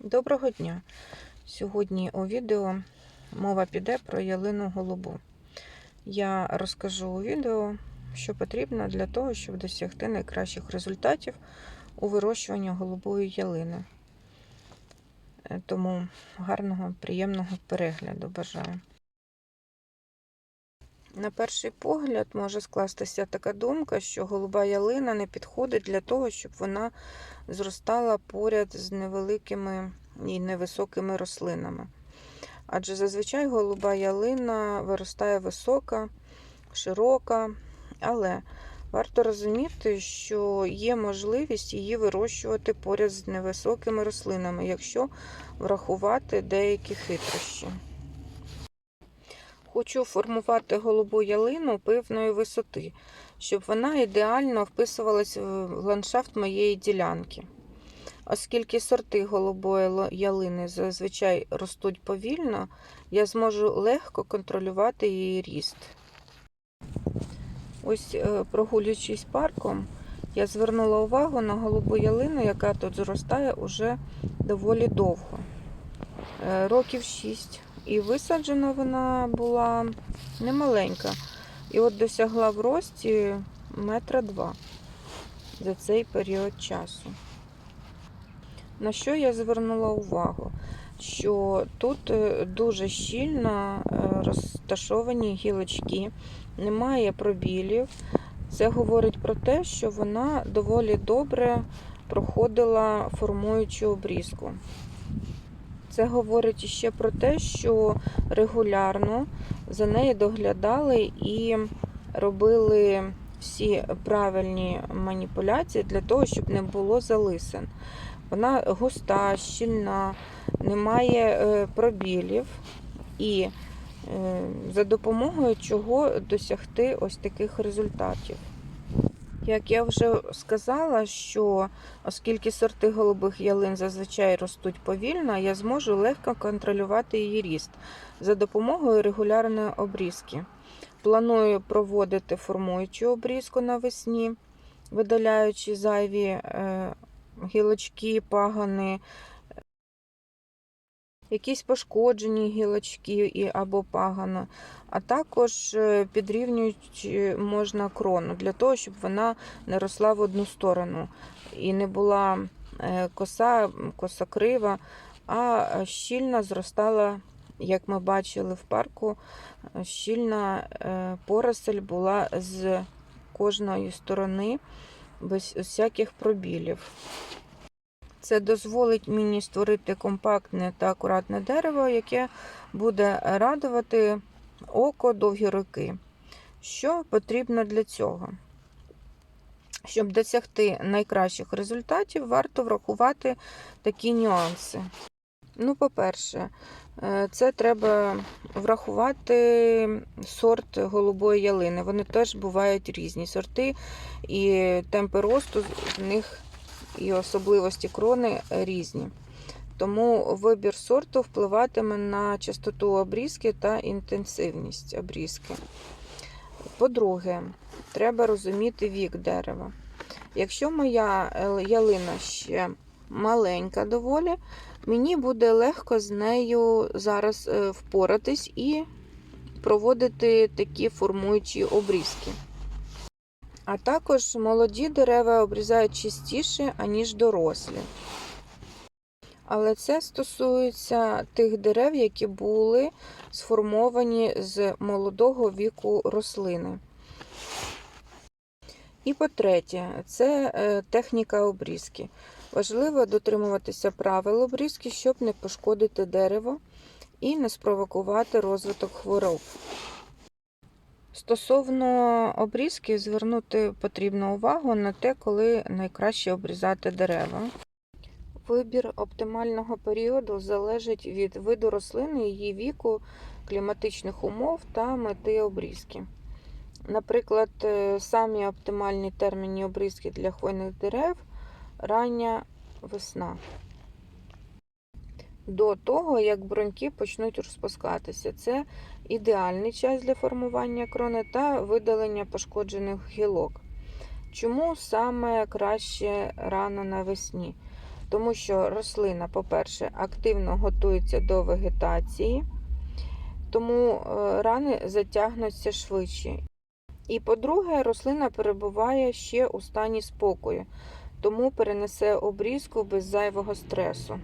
Доброго дня! Сьогодні у відео мова піде про ялину голубу. Я розкажу у відео, що потрібно для того, щоб досягти найкращих результатів у вирощуванні голубої ялини. Е, Тому гарного, приємного перегляду бажаю. На перший погляд може скластися така думка, що голуба ялина не підходить для того, щоб вона зростала поряд з невеликими і невисокими рослинами. Адже зазвичай голуба ялина виростає висока, широка, але варто розуміти, що є можливість її вирощувати поряд з невисокими рослинами, якщо врахувати деякі хитрощі. Хочу формувати голубу ялину певної висоти, щоб вона ідеально вписувалась в ландшафт моєї ділянки. Оскільки сорти голубої ялини зазвичай ростуть повільно, я зможу легко контролювати її ріст. Ось, е, прогулюючись парком, я звернула увагу на голубу ялину, яка тут зростає уже доволі довго, е, років 6. І висаджена вона була немаленька. І от досягла в рості метра два за цей період часу. На що я звернула увагу? Що тут е, дуже щільно е, розташовані гілочки, немає пробілів. Це говорить про те, що вона доволі добре проходила формуючу обрізку. Це говорить ще про те, що регулярно за нею доглядали і робили всі правильні маніпуляції для того, щоб не було залисин. Вона густа, щільна, немає пробілів, і за допомогою чого досягти ось таких результатів. Як я вже сказала, що оскільки сорти голубих ялин зазвичай ростуть повільно, я зможу легко контролювати її ріст за допомогою регулярної обрізки. Планую проводити формуючу обрізку навесні, видаляючи зайві гілочки, пагани, якісь пошкоджені гілочки або пагано, а також підрівнюючи можна крону для того, щоб вона не росла в одну сторону і не була коса, косокрива, а щільно зростала, як ми бачили в парку, щільна поросель була з кожної сторони без всяких пробілів. Це дозволить мені створити компактне та акуратне дерево, яке буде радувати око довгі роки. Що потрібно для цього? Щоб досягти найкращих результатів, варто врахувати такі нюанси. Ну, по-перше, це треба врахувати сорт голубої ялини. Вони теж бувають різні сорти, і темпи росту в них і особливості крони різні. Тому вибір сорту впливатиме на частоту обрізки та інтенсивність обрізки. По-друге, треба розуміти вік дерева. Якщо моя ялина ще маленька доволі, мені буде легко з нею зараз впоратись і проводити такі формуючі обрізки. А також молоді дерева обрізають частіше, аніж дорослі. Але це стосується тих дерев, які були сформовані з молодого віку рослини. І по-третє, це техніка обрізки. Важливо дотримуватися правил обрізки, щоб не пошкодити дерево і не спровокувати розвиток хвороб. Стосовно обрізки, звернути потрібно увагу на те, коли найкраще обрізати дерева. Вибір оптимального періоду залежить від виду рослини, її віку, кліматичних умов та мети обрізки. Наприклад, самі оптимальні терміни обрізки для хвойних дерев рання весна. До того, як бруньки почнуть розпускатися. Це ідеальний час для формування крони та видалення пошкоджених гілок. Чому саме краще рано навесні? Тому що рослина, по-перше, активно готується до вегетації, тому е, рани затягнуться швидше. І по-друге, рослина перебуває ще у стані спокою, тому перенесе обрізку без зайвого стресу.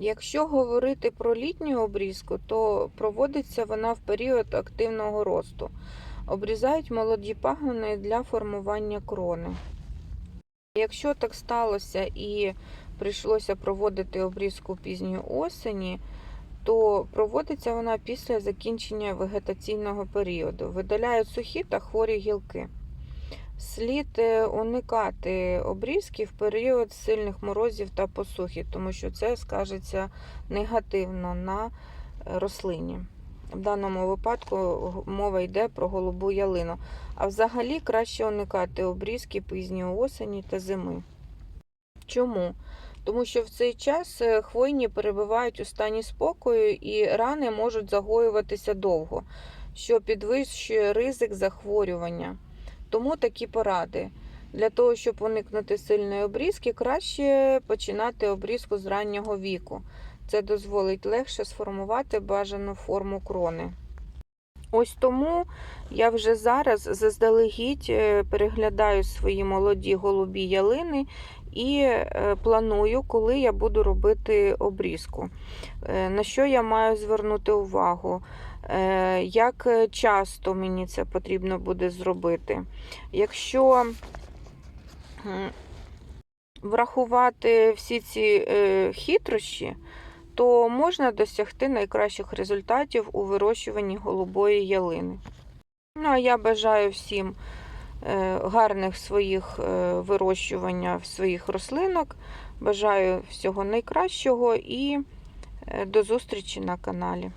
Якщо говорити про літню обрізку, то проводиться вона в період активного росту. Обрізають молоді пагони для формування крони. Якщо так сталося і прийшлося проводити обрізку пізньої осені, то проводиться вона після закінчення вегетаційного періоду. Видаляють сухі та хворі гілки. Слід е, уникати обрізки в період сильних морозів та посухи, тому що це скажеться негативно на е, рослині. В даному випадку мова йде про голубу ялину. А взагалі краще уникати обрізки пізньої осені та зими. Чому? Тому що в цей час е, хвойні перебувають у стані спокою і рани можуть загоюватися довго, що підвищує ризик захворювання. Тому такі поради. Для того, щоб уникнути сильної обрізки, краще починати обрізку з раннього віку. Це дозволить легше сформувати бажану форму крони. Ось тому я вже зараз заздалегідь е, переглядаю свої молоді голубі ялини і е, планую, коли я буду робити обрізку. Е, На що я маю звернути увагу? Е, Як часто мені це потрібно буде зробити? Якщо врахувати всі ці е, хитрощі, то можна досягти найкращих результатів у вирощуванні голубої ялини. Ну, а я бажаю всім е, гарних своїх вирощування своїх рослинок. Бажаю всього найкращого і до зустрічі на каналі.